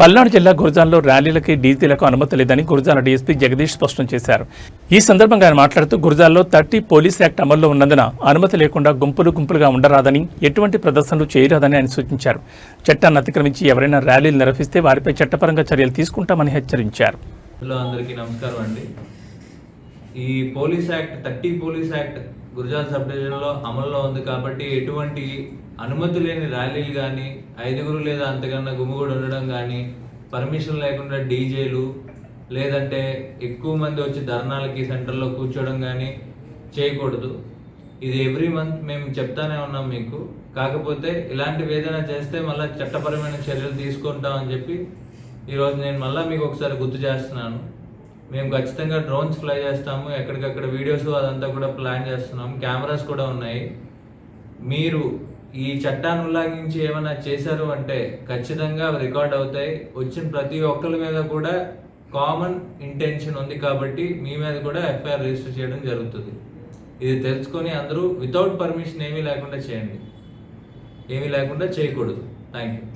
పల్నాడు జిల్లా గురజాన్లో ర్యాలీలకి డీజీలకు అనుమతి లేదని గురజాల డీఎస్పీ జగదీష్ స్పష్టం చేశారు. ఈ సందర్భంగా ఆయన మాట్లాడుతూ గురజాలలో థర్టీ పోలీస్ యాక్ట్ అమల్లో ఉన్నందున అనుమతి లేకుండా గుంపులు గుంపులుగా ఉండరాదని ఎటువంటి ప్రదర్శనలు చేయరాదని ఆయన సూచించారు. చట్టాన్ని అతిక్రమించి ఎవరైనా ర్యాలీలు నిర్వహిస్తే వారిపై చట్టపరంగా చర్యలు తీసుకుంటామని హెచ్చరించారు. హలో అందరికీ నమస్కారం అండి. ఈ police act thirty police act Gurazala sub డివిజన్లో అమల్లో ఉంది కాబట్టి ఎటువంటి అనుమతి లేని ర్యాలీలు కానీ ఐదుగురు లేదా అంతకన్నా గుమిగూడి ఉండడం కానీ పర్మిషన్ లేకుండా డీజేలు లేదంటే ఎక్కువ మంది వచ్చి ధర్నాలకి సెంటర్లో కూర్చోవడం కానీ చేయకూడదు. ఇది ఎవ్రీ మంత్ మేము చెప్తానే ఉన్నాం మీకు. కాకపోతే ఇలాంటివి ఏదైనా చేస్తే మళ్ళీ చట్టపరమైన చర్యలు తీసుకుంటామని చెప్పి ఈరోజు నేను మళ్ళీ మీకు ఒకసారి గుర్తు చేస్తున్నాను. మేము ఖచ్చితంగా డ్రోన్స్ ఫ్లై చేస్తాము ఎక్కడికక్కడ వీడియోస్ అదంతా కూడా ప్లాన్ చేస్తున్నాం కెమెరాస్ కూడా ఉన్నాయి. మీరు ఈ చట్టాన్ని ఉల్లంఘించి ఏమైనా చేశారు అంటే ఖచ్చితంగా రికార్డ్ అవుతాయి. వచ్చిన ప్రతి ఒక్కరి మీద కూడా కామన్ ఇంటెన్షన్ ఉంది కాబట్టి మీ మీద కూడా ఎఫ్ఐఆర్ రిజిస్టర్ చేయడం జరుగుతుంది. ఇది తెలుసుకొని అందరూ వితౌట్ పర్మిషన్ ఏమీ లేకుండా చేయండి. ఏమీ లేకుండా చేయకూడదు. Thank you